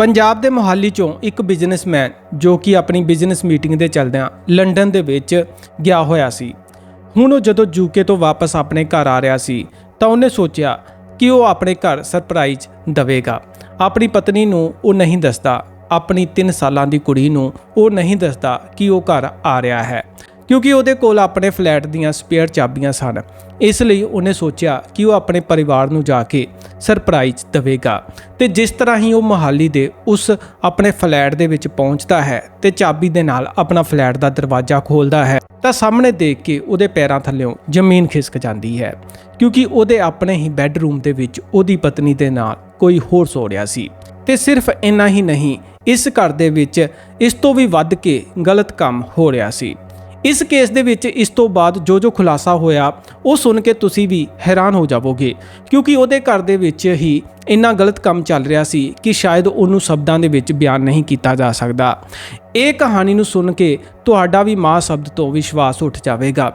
ਪੰਜਾਬ ਦੇ ਮੋਹਾਲੀ ਚੋਂ ਇੱਕ ਬਿਜ਼ਨਸਮੈਨ ਜੋ ਕਿ ਆਪਣੀ ਬਿਜ਼ਨਸ ਮੀਟਿੰਗ ਦੇ ਚਲਦਿਆਂ ਲੰਡਨ ਦੇ ਵਿੱਚ ਗਿਆ ਹੋਇਆ ਸੀ। ਹੁਣ ਉਹ ਜਦੋਂ ਯੂਕੇ ਤੋਂ ਵਾਪਸ ਆਪਣੇ ਘਰ ਆ ਰਿਹਾ ਸੀ, ਤਾਂ ਉਹਨੇ ਸੋਚਿਆ ਕਿ ਉਹ ਆਪਣੇ ਘਰ ਸਰਪ੍ਰਾਈਜ਼ ਦੇਵੇਗਾ। ਆਪਣੀ ਪਤਨੀ ਨੂੰ ਉਹ ਨਹੀਂ ਦੱਸਦਾ, ਆਪਣੀ 3 ਸਾਲਾਂ ਦੀ ਕੁੜੀ ਨੂੰ ਉਹ ਨਹੀਂ ਦੱਸਦਾ ਕਿ ਉਹ ਘਰ ਆ ਰਿਹਾ ਹੈ, ਕਿਉਂਕਿ ਉਹਦੇ ਕੋਲ ਆਪਣੇ ਫਲੈਟ ਦੀਆਂ ਸਪੇਅਰ ਚਾਬੀਆਂ ਸਨ। ਇਸ ਲਈ ਉਹਨੇ ਸੋਚਿਆ ਕਿ ਉਹ ਆਪਣੇ ਪਰਿਵਾਰ ਨੂੰ ਜਾ ਕੇ ਸਰਪ੍ਰਾਈਜ਼ ਦੇਵੇਗਾ। ਤੇ ਜਿਸ ਤਰ੍ਹਾਂ ਹੀ ਉਹ ਮੋਹਾਲੀ ਦੇ ਉਸ ਆਪਣੇ ਫਲੈਟ ਦੇ ਵਿੱਚ ਪਹੁੰਚਦਾ ਹੈ ਤੇ ਚਾਬੀ ਦੇ ਨਾਲ ਆਪਣਾ ਫਲੈਟ ਦਾ ਦਰਵਾਜ਼ਾ ਖੋਲਦਾ ਹੈ, ਤਾਂ ਸਾਹਮਣੇ ਦੇਖ ਕੇ ਉਹਦੇ ਪੈਰਾਂ ਥੱਲੇੋਂ ਜ਼ਮੀਨ ਖਿਸਕ ਜਾਂਦੀ ਹੈ, ਕਿਉਂਕਿ ਉਹਦੇ ਆਪਣੇ ਹੀ ਬੈੱਡਰੂਮ ਦੇ ਵਿੱਚ ਉਹਦੀ ਪਤਨੀ ਦੇ ਨਾਲ ਕੋਈ ਹੋਰ ਸੋ ਰਿਹਾ ਸੀ। ਤੇ ਸਿਰਫ ਇੰਨਾ ਹੀ ਨਹੀਂ, ਇਸ ਘਰ ਦੇ ਵਿੱਚ ਇਸ ਤੋਂ ਵੀ ਵੱਧ ਕੇ ਗਲਤ ਕੰਮ ਹੋ ਰਿਹਾ ਸੀ। ਇਸ ਕੇਸ ਦੇ ਵਿੱਚ ਇਸ ਤੋਂ ਬਾਅਦ ਜੋ ਜੋ ਖੁਲਾਸਾ ਹੋਇਆ, ਉਹ ਸੁਣ ਕੇ ਤੁਸੀਂ ਵੀ ਹੈਰਾਨ ਹੋ ਜਾਵੋਗੇ, ਕਿਉਂਕਿ ਉਹਦੇ ਘਰ ਦੇ ਵਿੱਚ ਹੀ ਇੰਨਾ ਗਲਤ ਕੰਮ ਚੱਲ ਰਿਹਾ ਸੀ ਕਿ ਸ਼ਾਇਦ ਉਹਨੂੰ ਸ਼ਬਦਾਂ ਦੇ ਵਿੱਚ ਬਿਆਨ ਨਹੀਂ ਕੀਤਾ ਜਾ ਸਕਦਾ। ਇਹ ਕਹਾਣੀ ਨੂੰ ਸੁਣ ਕੇ ਤੁਹਾਡਾ ਵੀ ਮਾਂ ਸ਼ਬਦ ਤੋਂ ਵਿਸ਼ਵਾਸ ਉੱਠ ਜਾਵੇਗਾ।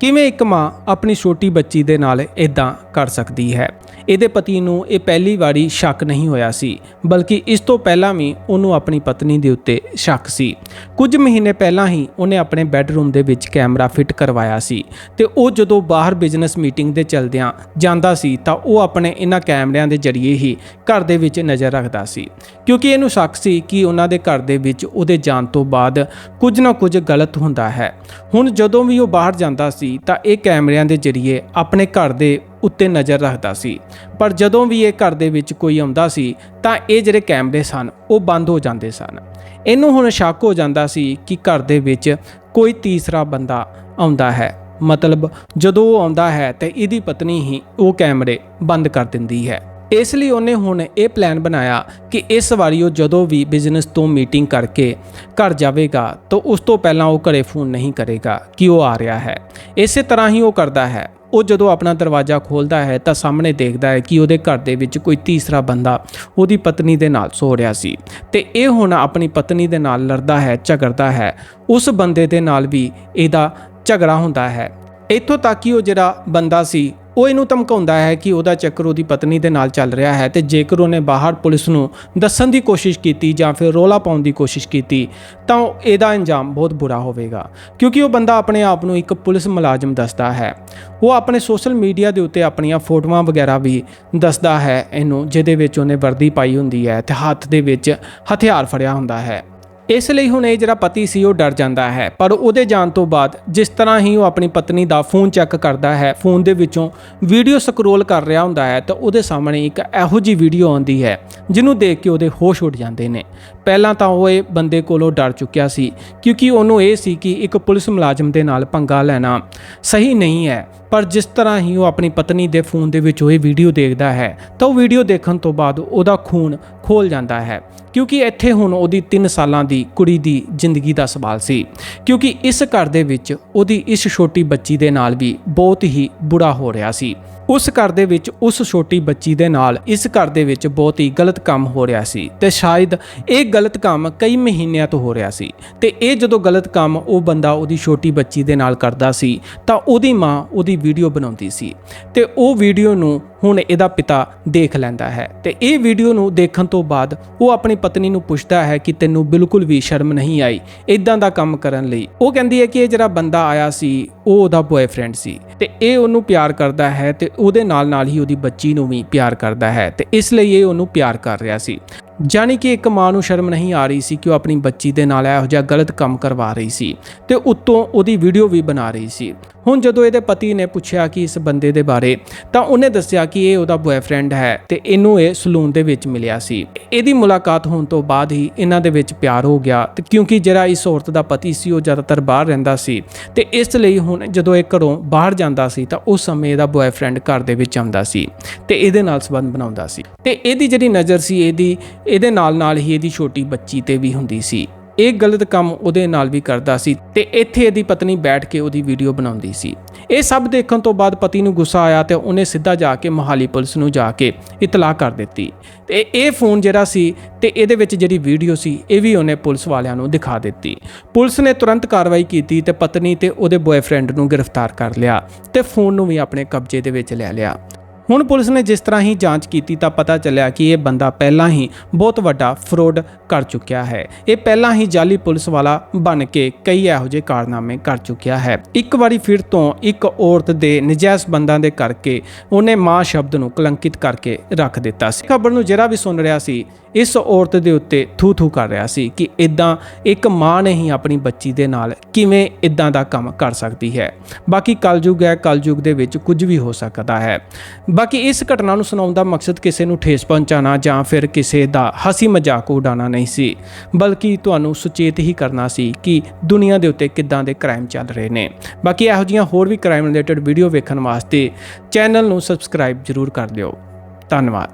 ਕਿਵੇਂ ਇੱਕ ਮਾਂ ਆਪਣੀ ਛੋਟੀ ਬੱਚੀ ਦੇ ਨਾਲ ਇਦਾਂ ਕਰ ਸਕਦੀ ਹੈ? ਇਹਦੇ ਪਤੀ ਨੂੰ ਇਹ ਪਹਿਲੀ ਵਾਰੀ ਸ਼ੱਕ ਨਹੀਂ ਹੋਇਆ ਸੀ, ਬਲਕਿ ਇਸ ਤੋਂ ਪਹਿਲਾਂ ਵੀ ਉਹਨੂੰ ਆਪਣੀ ਪਤਨੀ ਦੇ ਉੱਤੇ ਸ਼ੱਕ ਸੀ। ਕੁਝ ਮਹੀਨੇ ਪਹਿਲਾਂ ਹੀ ਉਹਨੇ ਆਪਣੇ ਬੈੱਡਰੂਮ ਦੇ ਵਿੱਚ ਕੈਮਰਾ ਫਿਟ ਕਰਵਾਇਆ ਸੀ ਤੇ ਉਹ ਜਦੋਂ ਬਾਹਰ ਬਿਜ਼ਨਸ ਮੀਟਿੰਗ ਦੇ ਚਲਦਿਆਂ ਜਾਂਦਾ ਸੀ ਤਾਂ ਉਹ ਆਪਣੇ ਇਹਨਾਂ ਕੈਮਰਿਆਂ ਦੇ ਜ਼ਰੀਏ ਹੀ ਘਰ ਦੇ ਵਿੱਚ ਨਜ਼ਰ ਰੱਖਦਾ ਸੀ। ਕਿਉਂਕਿ ਇਹਨੂੰ ਸ਼ੱਕ ਸੀ ਕਿ ਉਹਨਾਂ ਦੇ ਘਰ ਦੇ ਵਿੱਚ ਉਹਦੇ ਜਾਣ ਤੋਂ ਬਾਅਦ ਕੁਝ ਨਾ ਕੁਝ ਗਲਤ ਹੁੰਦਾ ਹੈ। ਹੁਣ ਜਦੋਂ ਵੀ ਉਹ ਬਾਹਰ ਜਾਂਦਾ ਸੀ ਤਾਂ ਇਹ ਕੈਮਰਿਆਂ ਦੇ ਜ਼ਰੀਏ ਆਪਣੇ ਘਰ ਦੇ ਉੱਤੇ ਨਜ਼ਰ ਰੱਖਦਾ ਸੀ। ਪਰ ਜਦੋਂ ਵੀ ਇਹ ਘਰ ਦੇ ਵਿੱਚ ਕੋਈ ਆਉਂਦਾ ਸੀ ਤਾਂ ਇਹ ਜਿਹੜੇ ਕੈਮਰੇ ਸਨ, ਉਹ ਬੰਦ ਹੋ ਜਾਂਦੇ ਸਨ। ਇਹਨੂੰ ਹੁਣ ਸ਼ੱਕ ਹੋ ਜਾਂਦਾ ਸੀ ਕਿ ਘਰ ਦੇ ਵਿੱਚ ਕੋਈ ਤੀਸਰਾ ਬੰਦਾ ਆਉਂਦਾ ਹੈ। ਮਤਲਬ ਜਦੋਂ ਉਹ ਆਉਂਦਾ ਹੈ ਤੇ ਇਹਦੀ ਪਤਨੀ ਹੀ ਉਹ ਕੈਮਰੇ ਬੰਦ ਕਰ ਦਿੰਦੀ ਹੈ। ਇਸ ਲਈ ਉਹਨੇ ਹੁਣ ਇਹ ਪਲਾਨ ਬਣਾਇਆ ਕਿ ਇਸ ਵਾਰੀ ਉਹ ਜਦੋਂ ਵੀ ਬਿਜ਼ਨਸ ਤੋਂ ਮੀਟਿੰਗ ਕਰਕੇ ਘਰ ਜਾਵੇਗਾ, ਤਾਂ ਉਸ ਤੋਂ ਪਹਿਲਾਂ ਉਹ ਘਰੇ ਫੋਨ ਨਹੀਂ ਕਰੇਗਾ ਕਿ ਉਹ ਆ ਰਿਹਾ ਹੈ। ਇਸੇ ਤਰ੍ਹਾਂ ਹੀ ਉਹ ਕਰਦਾ ਹੈ। ਉਹ ਜਦੋਂ ਆਪਣਾ ਦਰਵਾਜ਼ਾ ਖੋਲਦਾ ਹੈ, ਤਾਂ ਸਾਹਮਣੇ ਦੇਖਦਾ ਹੈ ਕਿ ਉਹਦੇ ਘਰ ਦੇ ਵਿੱਚ ਕੋਈ ਤੀਸਰਾ ਬੰਦਾ ਉਹਦੀ ਪਤਨੀ ਦੇ ਨਾਲ ਸੋ ਰਿਹਾ ਸੀ। ਤੇ ਇਹ ਹੁਣ ਆਪਣੀ ਪਤਨੀ ਦੇ ਨਾਲ ਲੜਦਾ ਹੈ, ਝਗੜਦਾ ਹੈ। ਉਸ ਬੰਦੇ ਦੇ ਨਾਲ ਵੀ ਇਹਦਾ ਝਗੜਾ ਹੁੰਦਾ ਹੈ। ਇੱਥੋਂ ਤੱਕ ਕਿ ਉਹ ਜਿਹੜਾ ਬੰਦਾ ਸੀ ਉਹ ਇਹਨੂੰ ਧਮਕਾਉਂਦਾ ਹੈ ਕਿ ਉਹਦਾ ਚੱਕਰ ਉਹਦੀ ਪਤਨੀ ਦੇ ਨਾਲ ਚੱਲ ਰਿਹਾ ਹੈ ਤੇ ਜੇਕਰ ਉਹਨੇ ਬਾਹਰ ਪੁਲਿਸ ਨੂੰ ਦੱਸਣ ਦੀ ਕੋਸ਼ਿਸ਼ ਕੀਤੀ ਜਾਂ ਫਿਰ ਰੋਲਾ ਪਾਉਣ ਦੀ ਕੋਸ਼ਿਸ਼ ਕੀਤੀ, ਤਾਂ ਉਹ- ਇਹਦਾ ਅੰਜਾਮ ਬਹੁਤ ਬੁਰਾ ਹੋਵੇਗਾ। ਕਿਉਂਕਿ ਉਹ ਬੰਦਾ ਆਪਣੇ ਆਪ ਨੂੰ ਇੱਕ ਪੁਲਿਸ ਮੁਲਾਜ਼ਮ ਦੱਸਦਾ ਹੈ। ਉਹ ਆਪਣੇ ਸੋਸ਼ਲ ਮੀਡੀਆ ਦੇ ਉੱਤੇ ਆਪਣੀਆਂ ਫੋਟੋਆਂ ਵਗੈਰਾ ਵੀ ਦੱਸਦਾ ਹੈ ਇਹਨੂੰ, ਜਿਹਦੇ ਵਿੱਚ ਉਹਨੇ ਵਰਦੀ ਪਾਈ ਹੁੰਦੀ ਹੈ ਤੇ ਹੱਥ ਦੇ ਵਿੱਚ ਹਥਿਆਰ ਫੜਿਆ ਹੁੰਦਾ ਹੈ। ਇਸ ਲਈ ਹੁਣ ਇਹ ਜਿਹੜਾ ਪਤੀ ਸੀ, ਉਹ ਡਰ ਜਾਂਦਾ ਹੈ। ਪਰ ਉਹਦੇ ਜਾਣ ਤੋਂ ਬਾਅਦ ਜਿਸ ਤਰ੍ਹਾਂ ਹੀ ਉਹ ਆਪਣੀ ਪਤਨੀ ਦਾ ਫੋਨ ਚੈੱਕ ਕਰਦਾ ਹੈ, ਫੋਨ ਦੇ ਵਿੱਚੋਂ ਵੀਡੀਓ ਸਕਰੋਲ ਕਰ ਰਿਹਾ ਹੁੰਦਾ ਹੈ, ਤਾਂ ਉਹਦੇ ਸਾਹਮਣੇ ਇੱਕ ਇਹੋ ਜੀ ਵੀਡੀਓ ਆਉਂਦੀ ਹੈ, ਜਿਹਨੂੰ ਦੇਖ ਕੇ ਉਹਦੇ ਹੋਸ਼ ਉੱਡ ਜਾਂਦੇ ਨੇ। ਪਹਿਲਾਂ ਤਾਂ ਉਹ ਇਹ ਬੰਦੇ ਕੋਲੋਂ ਡਰ ਚੁੱਕਿਆ ਸੀ, ਕਿਉਂਕਿ ਉਹਨੂੰ ਇਹ ਸੀ ਕਿ ਇੱਕ ਪੁਲਿਸ ਮੁਲਾਜ਼ਮ ਦੇ ਨਾਲ ਪੰਗਾ ਲੈਣਾ ਸਹੀ ਨਹੀਂ ਹੈ। ਪਰ ਜਿਸ ਤਰ੍ਹਾਂ ਹੀ ਉਹ ਆਪਣੀ ਪਤਨੀ ਦੇ ਫੋਨ ਦੇ ਵਿੱਚ ਉਹ ਵੀਡੀਓ ਦੇਖਦਾ ਹੈ, ਤਾਂ ਉਹ ਵੀਡੀਓ ਦੇਖਣ ਤੋਂ ਬਾਅਦ ਉਹਦਾ ਖੂਨ ਖੋਲ ਜਾਂਦਾ ਹੈ, ਕਿਉਂਕਿ ਇੱਥੇ ਹੁਣ ਉਹਦੀ 3 ਸਾਲਾਂ ਦੀ ਕੁੜੀ ਦੀ ਜ਼ਿੰਦਗੀ ਦਾ ਸਵਾਲ ਸੀ। ਕਿਉਂਕਿ ਇਸ ਘਰ ਦੇ ਵਿੱਚ ਉਹਦੀ ਇਸ ਛੋਟੀ ਬੱਚੀ ਦੇ ਨਾਲ ਵੀ ਬਹੁਤ ਹੀ ਬੁਰਾ ਹੋ ਰਿਹਾ ਸੀ। ਉਸ ਘਰ ਦੇ ਵਿੱਚ ਉਸ ਛੋਟੀ ਬੱਚੀ ਦੇ ਨਾਲ ਇਸ ਘਰ ਦੇ ਵਿੱਚ ਬਹੁਤ ਹੀ ਗਲਤ ਕੰਮ ਹੋ ਰਿਹਾ ਸੀ ਤੇ ਸ਼ਾਇਦ ਇਹ ਗਲਤ ਕੰਮ ਕਈ ਮਹੀਨਿਆਂ ਤੋਂ ਹੋ ਰਿਹਾ ਸੀ ਤੇ ਇਹ ਜਦੋਂ ਗਲਤ ਕੰਮ ਉਹ ਬੰਦਾ ਉਹਦੀ ਛੋਟੀ ਬੱਚੀ ਦੇ ਨਾਲ ਕਰਦਾ ਸੀ ਤਾਂ ਉਹਦੀ ਮਾਂ ਉਹਦੀ ਵੀਡੀਓ ਬਣਾਉਂਦੀ ਸੀ ਤੇ ਉਹ ਵੀਡੀਓ ਨੂੰ ਹੁਣ ਇਹਦਾ ਪਿਤਾ ਦੇਖ ਲੈਂਦਾ ਹੈ। ਤੇ ਇਹ ਵੀਡੀਓ ਨੂੰ ਦੇਖਣ ਤੋਂ ਬਾਅਦ ਉਹ ਆਪਣੀ ਪਤਨੀ ਨੂੰ ਪੁੱਛਦਾ ਹੈ ਕਿ ਤੈਨੂੰ ਬਿਲਕੁਲ ਵੀ ਸ਼ਰਮ ਨਹੀਂ ਆਈ ਇਦਾਂ ਦਾ ਕੰਮ ਕਰਨ ਲਈ। ਉਹ ਕਹਿੰਦੀ ਹੈ ਕਿ ਇਹ ਜਿਹੜਾ ਬੰਦਾ ਆਇਆ ਸੀ, ਉਹ ਉਹਦਾ ਬॉयਫ੍ਰੈਂਡ ਸੀ ਤੇ ਇਹ ਉਹਨੂੰ ਪਿਆਰ ਕਰਦਾ ਹੈ ਤੇ ਉਹਦੇ ਨਾਲ ਨਾਲ ਹੀ ਉਹਦੀ ਬੱਚੀ ਨੂੰ ਵੀ ਪਿਆਰ ਕਰਦਾ ਹੈ ਤੇ ਇਸ ਲਈ ਇਹ ਉਹਨੂੰ ਪਿਆਰ ਕਰ ਰਿਹਾ ਸੀ। ਜਾਨੀ ਕਿ ਇੱਕ ਮਾਂ ਨੂੰ ਸ਼ਰਮ ਨਹੀਂ ਆ ਰਹੀ ਸੀ ਕਿ ਉਹ ਆਪਣੀ ਬੱਚੀ ਦੇ ਨਾਲ ਇਹੋ ਜਿਹਾ ਗਲਤ ਕੰਮ ਕਰਵਾ ਰਹੀ ਸੀ ਤੇ ਉੱਤੋਂ ਉਹਦੀ ਵੀਡੀਓ ਵੀ ਬਣਾ ਰਹੀ ਸੀ। ਹੁਣ ਜਦੋਂ ਇਹਦੇ ਪਤੀ ਨੇ ਪੁੱਛਿਆ ਕਿ ਇਸ ਬੰਦੇ ਦੇ ਬਾਰੇ, ਤਾਂ ਉਹਨੇ ਦੱਸਿਆ ਕਿ ਇਹ ਉਹਦਾ ਬॉयਫ੍ਰੈਂਡ ਹੈ ਤੇ ਇਹਨੂੰ ਇਹ ਸਲੂਨ ਦੇ ਵਿੱਚ ਮਿਲਿਆ ਸੀ। ਇਹਦੀ ਮੁਲਾਕਾਤ ਹੋਣ ਤੋਂ ਬਾਅਦ ਹੀ ਇਹਨਾਂ ਦੇ ਵਿੱਚ ਪਿਆਰ ਹੋ ਗਿਆ ਤੇ ਕਿਉਂਕਿ ਜਿਹੜਾ ਇਸ ਔਰਤ ਦਾ ਪਤੀ ਸੀ, ਉਹ ਜ਼ਿਆਦਾਤਰ ਬਾਹਰ ਰਹਿੰਦਾ ਸੀ ਤੇ ਇਸ ਲਈ ਹੁਣ ਜਦੋਂ ਇਹ ਘਰੋਂ ਬਾਹਰ ਜਾਂਦਾ ਸੀ, ਤਾਂ ਉਸ ਸਮੇਂ ਇਹਦਾ ਬॉयਫ੍ਰੈਂਡ ਘਰ ਦੇ ਵਿੱਚ ਆਉਂਦਾ ਸੀ ਤੇ ਇਹਦੇ ਨਾਲ ਸੰਬੰਧ ਬਣਾਉਂਦਾ ਸੀ। ਤੇ ਇਹਦੀ ਜਿਹੜੀ ਨਜ਼ਰ ਸੀ, ਇਹਦੀ ਇਹਦੇ ਨਾਲ ਨਾਲ ਹੀ ਇਹਦੀ ਛੋਟੀ ਬੱਚੀ ਤੇ ਵੀ ਹੁੰਦੀ ਸੀ। ਇਹ ਗਲਤ ਕੰਮ ਉਹਦੇ ਨਾਲ ਵੀ ਕਰਦਾ ਸੀ ਤੇ ਇੱਥੇ ਇਹਦੀ ਪਤਨੀ ਬੈਠ ਕੇ ਉਹਦੀ ਵੀਡੀਓ ਬਣਾਉਂਦੀ ਸੀ। ਇਹ ਸਭ ਦੇਖਣ ਤੋਂ ਬਾਅਦ ਪਤੀ ਨੂੰ ਗੁੱਸਾ ਆਇਆ ਤੇ ਉਹਨੇ ਸਿੱਧਾ ਜਾ ਕੇ ਮੋਹਾਲੀ ਪੁਲਿਸ ਨੂੰ ਜਾ ਕੇ ਇਤਲਾਹ ਕਰ ਦਿੱਤੀ। ਤੇ ਇਹ ਫੋਨ ਜਿਹੜਾ ਸੀ ਤੇ ਇਹਦੇ ਵਿੱਚ ਜਿਹੜੀ ਵੀਡੀਓ ਸੀ, ਇਹ ਵੀ ਉਹਨੇ ਪੁਲਿਸ ਵਾਲਿਆਂ ਨੂੰ ਦਿਖਾ ਦਿੱਤੀ। ਪੁਲਿਸ ਨੇ ਤੁਰੰਤ ਕਾਰਵਾਈ ਕੀਤੀ ਤੇ ਪਤਨੀ ਤੇ ਉਹਦੇ ਬॉयਫ੍ਰੈਂਡ ਨੂੰ ਗ੍ਰਿਫਤਾਰ ਕਰ ਲਿਆ ਤੇ ਫੋਨ ਨੂੰ ਵੀ ਆਪਣੇ ਕਬਜ਼ੇ ਦੇ ਵਿੱਚ ਲੈ ਲਿਆ। ਹੁਣ ਪੁਲਿਸ ਨੇ ਜਿਸ ਤਰ੍ਹਾਂ ਹੀ ਜਾਂਚ ਕੀਤੀ ਤਾਂ ਪਤਾ ਚੱਲਿਆ ਕਿ ਇਹ ਬੰਦਾ ਪਹਿਲਾਂ ਹੀ ਬਹੁਤ ਵੱਡਾ ਫਰੋਡ ਕਰ ਚੁੱਕਿਆ ਹੈ। ਇਹ ਪਹਿਲਾਂ ਹੀ ਜਾਲੀ ਪੁਲਿਸ ਵਾਲਾ ਬਣ ਕੇ ਕਈ ਇਹੋ ਜਿਹੇ ਕਾਰਨਾਮੇ ਕਰ ਚੁੱਕਿਆ ਹੈ। ਇੱਕ ਵਾਰੀ ਫਿਰ ਤੋਂ ਇੱਕ ਔਰਤ ਦੇ ਨਜਾਇਜ਼ ਬੰਦਾਂ ਦੇ ਕਰਕੇ ਉਹਨੇ ਮਾਂ ਸ਼ਬਦ ਨੂੰ ਕਲੰਕਿਤ ਕਰਕੇ ਰੱਖ ਦਿੱਤਾ ਸੀ। ਖਬਰ ਨੂੰ ਜਿਹੜਾ ਵੀ ਸੁਣ ਰਿਹਾ ਸੀ, ਇਸ ਔਰਤ ਦੇ ਉੱਤੇ ਥੂ ਥੂ ਕਰ ਰਿਹਾ ਸੀ ਕਿ ਇਦਾਂ ਇੱਕ ਮਾਂ ਨੇ ਹੀ ਆਪਣੀ ਬੱਚੀ ਦੇ ਨਾਲ ਕਿਵੇਂ ਇਦਾਂ ਦਾ ਕੰਮ ਕਰ ਸਕਦੀ ਹੈ। ਬਾਕੀ ਕਲਯੁਗ ਹੈ, ਕਲਯੁਗ ਦੇ ਵਿੱਚ ਕੁਝ ਵੀ ਹੋ ਸਕਦਾ ਹੈ। ਬਾਕੀ ਇਸ ਘਟਨਾ ਨੂੰ ਸੁਣਾਉਣ ਦਾ ਮਕਸਦ ਕਿਸੇ ਨੂੰ ਠੇਸ ਪਹੁੰਚਾਉਣਾ ਜਾਂ ਫਿਰ ਕਿਸੇ ਦਾ ਹਸੀ ਮਜ਼ਾਕ ਉਡਾਉਣਾ ਨਹੀਂ ਸੀ, ਬਲਕਿ ਤੁਹਾਨੂੰ ਸੁਚੇਤ ਹੀ ਕਰਨਾ ਸੀ ਕਿ ਦੁਨੀਆ ਦੇ ਉੱਤੇ ਕਿੱਦਾਂ ਦੇ ਕ੍ਰਾਈਮ ਚੱਲ ਰਹੇ ਨੇ। ਬਾਕੀ ਇਹੋ ਜਿਹੀਆਂ ਹੋਰ ਵੀ ਕ੍ਰਾਈਮ ਰਿਲੇਟਡ ਵੀਡੀਓ ਵੇਖਣ ਵਾਸਤੇ ਚੈਨਲ ਨੂੰ ਸਬਸਕ੍ਰਾਈਬ ਜ਼ਰੂਰ ਕਰ ਦਿਓ। ਧੰਨਵਾਦ।